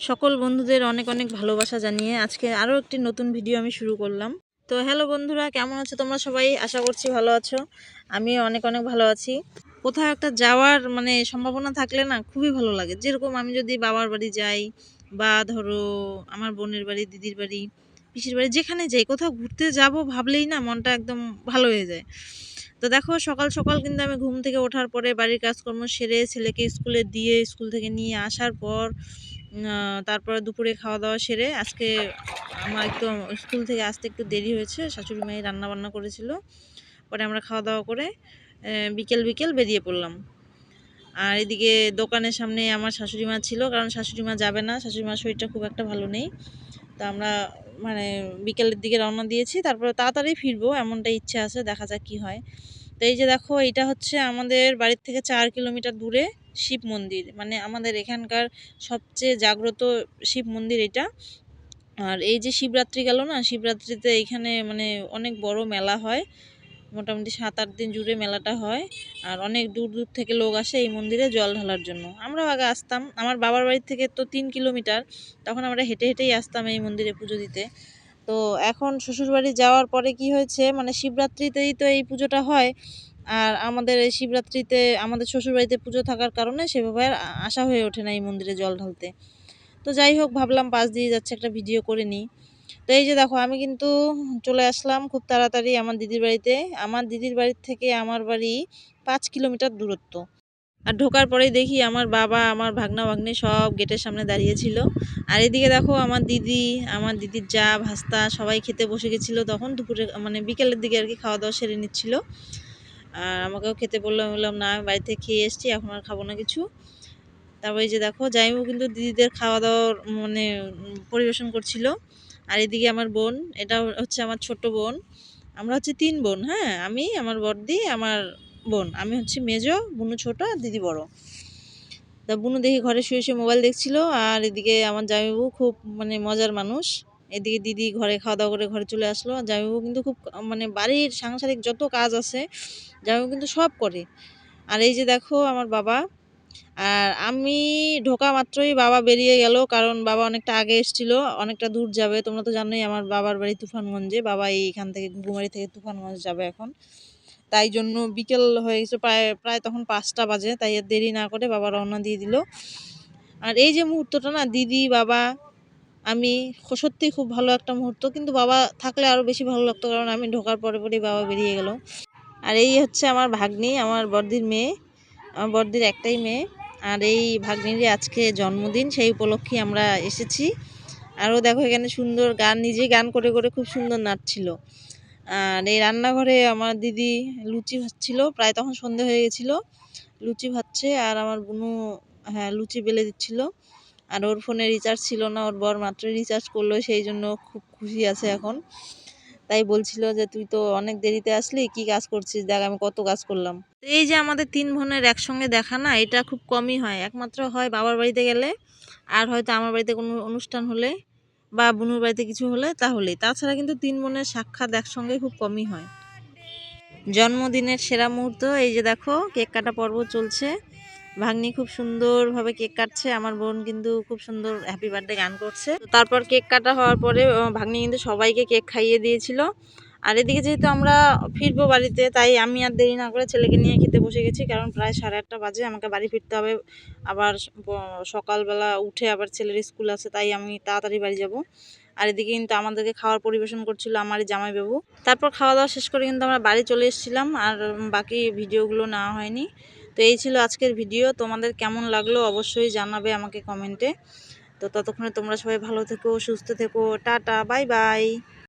সকল বন্ধুদের অনেক অনেক ভালোবাসা জানিয়ে আজকে আরও একটি নতুন ভিডিও আমি শুরু করলাম। তো হ্যালো বন্ধুরা, কেমন আছো তোমরা সবাই? আশা করছি ভালো আছো। আমি অনেক অনেক ভালো আছি। কোথাও একটা যাওয়ার মানে সম্ভাবনা থাকলে না খুবই ভালো লাগে। যেরকম আমি যদি বাবার বাড়ি যাই বা ধরো আমার বোনের বাড়ি, দিদির বাড়ি, পিসির বাড়ি, যেখানে যাই, কোথাও ঘুরতে যাব ভাবলেই না মনটা একদম ভালো হয়ে যায়। তো দেখো, সকাল সকাল কিন্তু আমি ঘুম থেকে ওঠার পরে বাড়ির কাজকর্ম সেরে ছেলেকে স্কুলে দিয়ে, স্কুল থেকে নিয়ে আসার পর তারপরে দুপুরে খাওয়া দাওয়া সেরে আজকে আমার একটু স্কুল থেকে আসতে একটু দেরি হয়েছে, শাশুড়ি মাই রান্না বান্না করেছিল। পরে আমরা খাওয়া দাওয়া করে বিকেল বিকেল বেরিয়ে পড়লাম। আর এদিকে দোকানের সামনে আমার শাশুড়ি মা ছিল, কারণ শাশুড়ি মা যাবে না, শাশুড়ি মার শরীরটা খুব একটা ভালো নেই। তো আমরা মানে বিকেলের দিকে রওনা দিয়েছি, তারপরে তাড়াতাড়ি ফিরবো এমনটা ইচ্ছে আছে, দেখা যাক কী হয়। তো এই যে দেখো এটা হচ্ছে আমাদের বাড়ির থেকে চার কিলোমিটার দূরে শিব মন্দির। মানে আমাদের এখানকার সবচেয়ে জাগ্রত শিব মন্দির এটা। আর এই যে শিবরাত্রি গেল না, শিবরাত্রিতে এখানে মানে অনেক বড় মেলা হয়। মোটামুটি সাত আট দিন জুড়ে মেলাটা হয়। আর অনেক দূর দূর থেকে লোক আসে এই মন্দিরে জল ঢালার জন্য। আমরাও আগে আসতাম। আমার বাবার বাড়ি থেকে তো তিন কিলোমিটার। তখন আমরা হেঁটে হেঁটেই আসতাম এই মন্দিরে পুজো দিতে। তো এখন শ্বশুরবাড়ি যাওয়ার পরে কি হয়েছে? মানে শিবরাত্রিতেই তো এই পুজোটা হয়। আর আমাদের এই শিবরাত্রিতে, আমাদের শ্বশুরবাড়িতে পুজো থাকার কারণে সেভাবে আর আসা হয়ে ওঠে না এই মন্দিরে জল ঢালতে। তো যাই হোক, ভাবলাম পাশ দিয়ে যাচ্ছে একটা ভিডিও করে নিই। তো এই যে দেখো, আমি কিন্তু চলে আসলাম খুব তাড়াতাড়ি আমার দিদির বাড়িতে। আমার দিদির বাড়ির থেকে আমার বাড়ি পাঁচ কিলোমিটার দূরত্ব। আর ঢোকার পরেই দেখি আমার বাবা, আমার ভাগনা, ভাগ্নি সব গেটের সামনে দাঁড়িয়েছিল আর এদিকে দেখো আমার দিদি, আমার দিদির যা ভাস্তা, সবাই খেতে বসে গেছিল তখন। দুপুরে মানে বিকেলের দিকে আর কি খাওয়া দাওয়া সেরে নিচ্ছিল। আর আমাকেও খেতে বললাম বললাম, না, আমি বাড়িতে খেয়ে এসেছি, এখন আর খাব না কিছু। তারপরে এই যে দেখো, জাইমু কিন্তু দিদিদের খাওয়া দাওয়ার মানে পরিবেশন করছিল। আর এদিকে আমার বোন, এটা হচ্ছে আমার ছোট বোন। আমরা হচ্ছে তিন বোন হ্যাঁ? আমি, আমার বড়দি, আমার বোন। আমি হচ্ছে মেজো, বুনু ছোট আর দিদি বড়। তা বুনু দেখি ঘরে শুয়ে শুয়ে মোবাইল দেখছিল, আর এদিকে আমার জামাইবাবু খুব মানে মজার মানুষ। এদিকে দিদি ঘরে খাওয়া দাওয়া করে ঘরে চলে আসলো। জামাইবাবু কিন্তু খুব মানে বাড়ির সাংসারিক যত কাজ আছে, জামাইবাবু কিন্তু সব করে। আর এই যে দেখো আমার বাবা, আর আমি ঢোকা মাত্রই বাবা বেরিয়ে গেল, কারণ বাবা অনেকটা আগে এসছিল, অনেকটা দূর যাবে। তোমরা তো জানোই আমার বাবার বাড়ি তুফানগঞ্জে, বাবা এইখান থেকে ঘুঘুমারি থেকে তুফানগঞ্জ যাবে এখন। তাই জন্য বিকেল হয়ে গেছে, প্রায় প্রায় তখন পাঁচটা বাজে, তাই দেরি না করে বাবা রওনা দিয়ে দিল। আর এই যে মুহূর্তটা না, দিদি, বাবা আমি সত্যিই খুব ভালো একটা মুহূর্ত, কিন্তু বাবা থাকলে আরও বেশি ভালো লাগতো, কারণ আমি ঢোকার পরে পরেই বাবা বেরিয়ে গেল। আর এই হচ্ছে আমার ভাগ্নি, আমার বর্দির মেয়ে, আমার বর্দির একটাই মেয়ে। আর এই ভাগ্নিরই আজকে জন্মদিন, সেই উপলক্ষে আমরা এসেছি। আরও দেখো এখানে সুন্দর গান নিজে গান করে করে খুব সুন্দর নাচছিল। আর এই রান্নাঘরে আমার দিদি লুচি ভাজছিল, প্রায় তখন সন্ধে হয়ে গেছিল। লুচি ভাজছে আর আমার বুনু হ্যাঁ লুচি বেলে দিচ্ছিল। আর ওর ফোনে রিচার্জ ছিল না, ওর বর মাত্র রিচার্জ করল, সেই জন্য খুব খুশি আছে এখন। তাই বলছিল যে, তুই তো অনেক দেরিতে আসলি, কি কাজ করছিস? দেখ, আমি কত কাজ করলাম। এই যে আমাদের তিন বোনের একসঙ্গে দেখা না, এটা খুব কমই হয়। একমাত্র হয় বাবার বাড়িতে গেলে, আর হয়তো আমার বাড়িতে কোনো অনুষ্ঠান হলে বা বুনুর বাড়িতে কিছু হলে, তাহলেই। তাছাড়া কিন্তু তিন বোনের সাক্ষাৎ একসঙ্গে খুব কমই হয়। জন্মদিনের সেরা মুহূর্ত, এই যে দেখো, কেক কাটা পর্ব চলছে। ভাগ্নি খুব সুন্দরভাবে কেক কাটছে। আমার বোন কিন্তু খুব সুন্দর হ্যাপি বার্থডে গান করছে। তারপর কেক কাটা হওয়ার পরে ভাগ্নি কিন্তু সবাইকে কেক খাইয়ে দিয়েছিল। আর এদিকে যেহেতু আমরা ফিরবো বাড়িতে, তাই আমি আর দেরি না করে ছেলেকে নিয়ে খেতে বসে গেছি, কারণ প্রায় সাড়ে আটটা বাজে, আমাকে বাড়ি ফিরতে হবে। আবার সকালবেলা উঠে আবার ছেলের স্কুল আছে, তাই আমি তাড়াতাড়ি বাড়ি যাব। আর এদিকে কিন্তু আমাদেরকে খাওয়ার পরিবেশন করছিল আমার জামাইবাবু। তারপর খাওয়া দাওয়া শেষ করে কিন্তু আমরা বাড়ি চলে এসেছিলাম, আর বাকি ভিডিওগুলো নেওয়া হয়নি। তো এই ছিল আজকের ভিডিও। তোমাদের কেমন লাগল অবশ্যই জানাবে আমাকে কমেন্টে। তো ততক্ষণে তোমরা সবাই ভালো থেকো, সুস্থ থেকো। Tata, bye bye.